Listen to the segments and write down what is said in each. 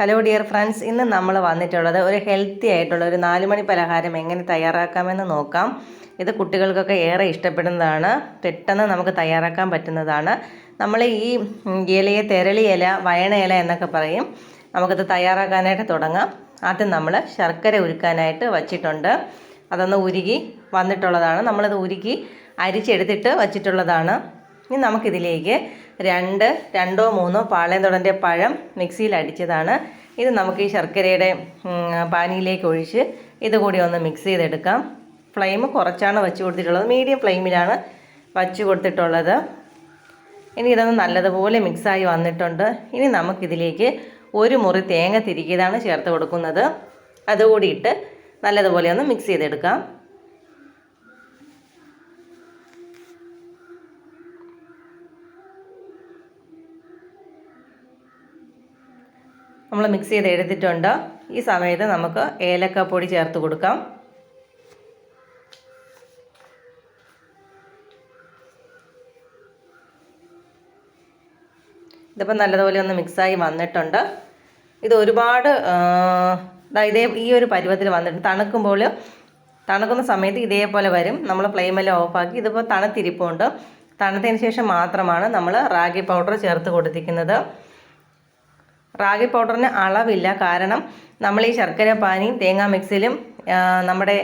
Hello dear friends ഇന്ന് നമ്മൾ വന്നിട്ടുള്ളത് ഒരു ഹെൽത്തി ആയിട്ടുള്ള ഒരു നാലുമണി പലഹാരം എങ്ങനെ തയ്യാറാക്കാമെന്ന് നോക്കാം. ഇത് കുട്ടികൾക്കൊക്കെ ഏറെ ഇഷ്ടപ്പെടുന്നതാണ്. പെട്ടെന്ന് നമുക്ക് തയ്യാറാക്കാൻ പറ്റുന്നതാണ്. നമ്മൾ ഈ ഇലയെ തെരളി ഇല വയണ ഇല എന്നൊക്കെ പറയും. നമുക്കിത് തയ്യാറാക്കാനായിട്ട് തുടങ്ങാം. ആദ്യം നമ്മൾ ശർക്കര ഉരുക്കാനായിട്ട് വച്ചിട്ടുണ്ട്. അതൊന്ന് ഉരുകി വന്നിട്ടുള്ളതാണ്. നമ്മളിത് ഉരുക്കി അരിച്ചെടുത്തിട്ട് വച്ചിട്ടുള്ളതാണ്. ഇനി നമുക്കിതിലേക്ക് രണ്ട് രണ്ടോ മൂന്നോ പാളയംതൊടന്റെ പഴം മിക്സിയിൽ അടിച്ചതാണ് ഇത് നമുക്ക് ഈ ശർക്കരയുടെ പാനിയിലേക്ക് ഒഴിച്ച് ഇതുകൂടി ഒന്ന് മിക്സ് ചെയ്തെടുക്കാം. ഫ്ലെയിം കുറച്ചാണ് വെച്ച് കൊടുത്തിട്ടുള്ളത്. മീഡിയം ഫ്ലെയിമിലാണ് വച്ച് കൊടുത്തിട്ടുള്ളത്. ഇനി ഇതൊന്ന് നല്ലതുപോലെ മിക്സായി വന്നിട്ടുണ്ട്. ഇനി നമുക്കിതിലേക്ക് ഒരു മുറി തേങ്ങ തിരികിയതാണ് ചേർത്ത് കൊടുക്കുന്നത്. അതുകൂടി ഇട്ട് നല്ലതുപോലെ ഒന്ന് മിക്സ് ചെയ്തെടുക്കാം. നമ്മൾ മിക്സ് ചെയ്ത് എടുത്തിട്ടുണ്ട്. ഈ സമയത്ത് നമുക്ക് ഏലക്കപ്പൊടി ചേർത്ത് കൊടുക്കാം. ഇതിപ്പോൾ നല്ലതുപോലെ ഒന്ന് മിക്സായി വന്നിട്ടുണ്ട്. ഇത് ഒരുപാട് ഇതേ ഈ ഒരു പരുവത്തിൽ വന്നിട്ട് തണുക്കുമ്പോൾ തണുക്കുന്ന സമയത്ത് ഇതേപോലെ വരും. നമ്മൾ ഫ്ലെയിമെല്ലാം ഓഫാക്കി ഇതിപ്പോൾ തണുത്തിരിപ്പുണ്ട്. തണുത്തതിന് ശേഷം മാത്രമാണ് നമ്മൾ റാഗി പൗഡർ ചേർത്ത് കൊടുത്തിരിക്കുന്നത്. റാഗി പൗഡറിന് അളവില്ല. കാരണം നമ്മൾ ഈ ശർക്കര പാനിയും തേങ്ങാ മിക്സിലും നമ്മുടെ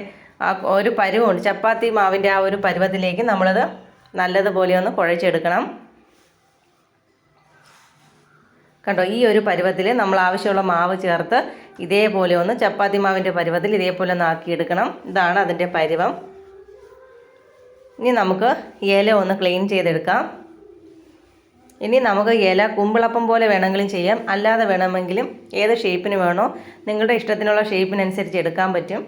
ഒരു പരുവുണ്ട്. ചപ്പാത്തി മാവിന്റെ ആ ഒരു പരുവത്തിലേക്ക് നമ്മളത് നല്ലതുപോലെ ഒന്ന് കുഴച്ചെടുക്കണം. കണ്ടോ ഈ ഒരു പരുവത്തിൽ നമ്മൾ ആവശ്യമുള്ള മാവ് ചേർത്ത് ഇതേപോലെ ഒന്ന് ചപ്പാത്തി മാവിന്റെ പരുവത്തിൽ ഇതേപോലെ ഒന്ന് ആക്കിയെടുക്കണം. ഇതാണ് അതിന്റെ പരുവം. ഇനി നമുക്ക് ഇല ഒന്ന് ക്ലീൻ ചെയ്തെടുക്കാം. ഇനി നമുക്ക് ഇല കുമ്പിളപ്പം പോലെ വേണമെങ്കിലും ചെയ്യാം. അല്ലാതെ വേണമെങ്കിലും ഏത് ഷേപ്പിന് വേണോ നിങ്ങളുടെ ഇഷ്ടത്തിനുള്ള ഷേപ്പിനനുസരിച്ച് എടുക്കാൻ പറ്റും.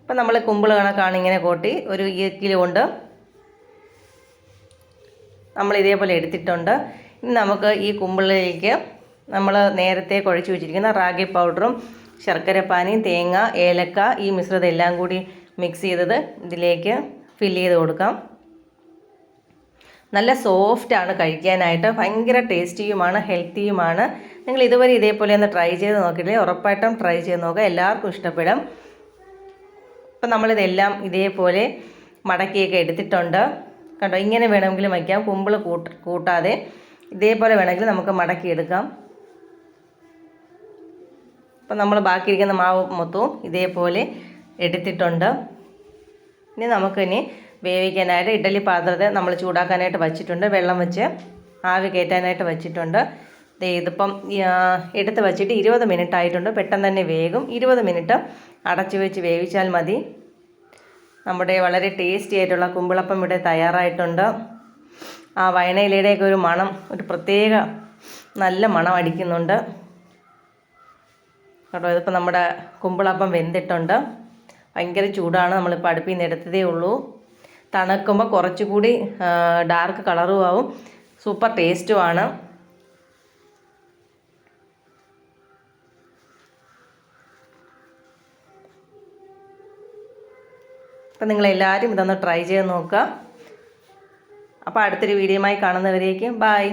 ഇപ്പം നമ്മൾ കുമ്പിൾ കണക്കാണ് ഇങ്ങനെ കൂട്ടി ഒരു കിലോ കൊണ്ട് നമ്മൾ ഇതേപോലെ എടുത്തിട്ടുണ്ട്. ഇനി നമുക്ക് ഈ കുമ്പിളിലേക്ക് നമ്മൾ നേരത്തെ കുഴച്ച് വെച്ചിരിക്കുന്ന റാഗി പൗഡറും ശർക്കരപ്പാനിയും തേങ്ങ ഏലക്ക ഈ മിശ്രിതം എല്ലാം കൂടി മിക്സ് ചെയ്തത് ഇതിലേക്ക് ഫില്ല് ചെയ്ത് കൊടുക്കാം. നല്ല സോഫ്റ്റാണ് കഴിക്കാനായിട്ട്. ഭയങ്കര ടേസ്റ്റിയുമാണ് ഹെൽത്തിയുമാണ് നിങ്ങൾ ഇതുവരെ ഇതേപോലെ ഒന്ന് ട്രൈ ചെയ്ത് നോക്കിയില്ലേ ഉറപ്പായിട്ടും ട്രൈ ചെയ്ത് നോക്കുക. എല്ലാവർക്കും ഇഷ്ടപ്പെടും. അപ്പം നമ്മളിതെല്ലാം ഇതേപോലെ മടക്കിയൊക്കെ എടുത്തിട്ടുണ്ട്. കണ്ടോ? ഇങ്ങനെ വേണമെങ്കിലും വയ്ക്കാം. കുമ്പിൾ കൂട്ട കൂട്ടാതെ. ഇതേപോലെ വേണമെങ്കിൽ നമുക്ക് മടക്കിയെടുക്കാം അപ്പം നമ്മൾ ബാക്കിയിരിക്കുന്ന മാവ് മൊത്തവും ഇതേപോലെ എടുത്തിട്ടുണ്ട്. ഇനി നമുക്കിനി വേവിക്കാനായിട്ട് ഇഡ്ഡലി പാത്രത്തെ നമ്മൾ ചൂടാക്കാനായിട്ട് വച്ചിട്ടുണ്ട്. വെള്ളം വെച്ച് ആവി കയറ്റാനായിട്ട് വച്ചിട്ടുണ്ട്. ഇതിപ്പം എടുത്ത് വച്ചിട്ട് ഇരുപത് മിനിറ്റ് ആയിട്ടുണ്ട്. പെട്ടെന്ന് തന്നെ വേകും. ഇരുപത് മിനിറ്റ് അടച്ചു വെച്ച് വേവിച്ചാൽ മതി. നമ്മുടെ വളരെ ടേസ്റ്റി ആയിട്ടുള്ള കുമ്പിളപ്പം ഇവിടെ തയ്യാറായിട്ടുണ്ട്. ആ വയണയിലയുടെയൊക്കെ ഒരു മണം ഒരു പ്രത്യേക നല്ല മണം അടിക്കുന്നുണ്ട്. കേട്ടോ ഇതിപ്പോൾ നമ്മുടെ കുമ്പിളപ്പം വെന്തിട്ടുണ്ട്. ഭയങ്കര ചൂടാണ്. നമ്മളിപ്പോൾ അടുപ്പിൽ നിന്ന് എടുത്തതേ ഉള്ളൂ. തണുക്കുമ്പോൾ കുറച്ചുകൂടി ഡാർക്ക് കളറും ആവും. സൂപ്പർ ടേസ്റ്റുമാണ് അപ്പം നിങ്ങളെല്ലാവരും ഇതൊന്ന് ട്രൈ ചെയ്ത് നോക്കുക. അപ്പോൾ അടുത്തൊരു വീഡിയോയുമായി കാണുന്നവരേക്കും ബായ്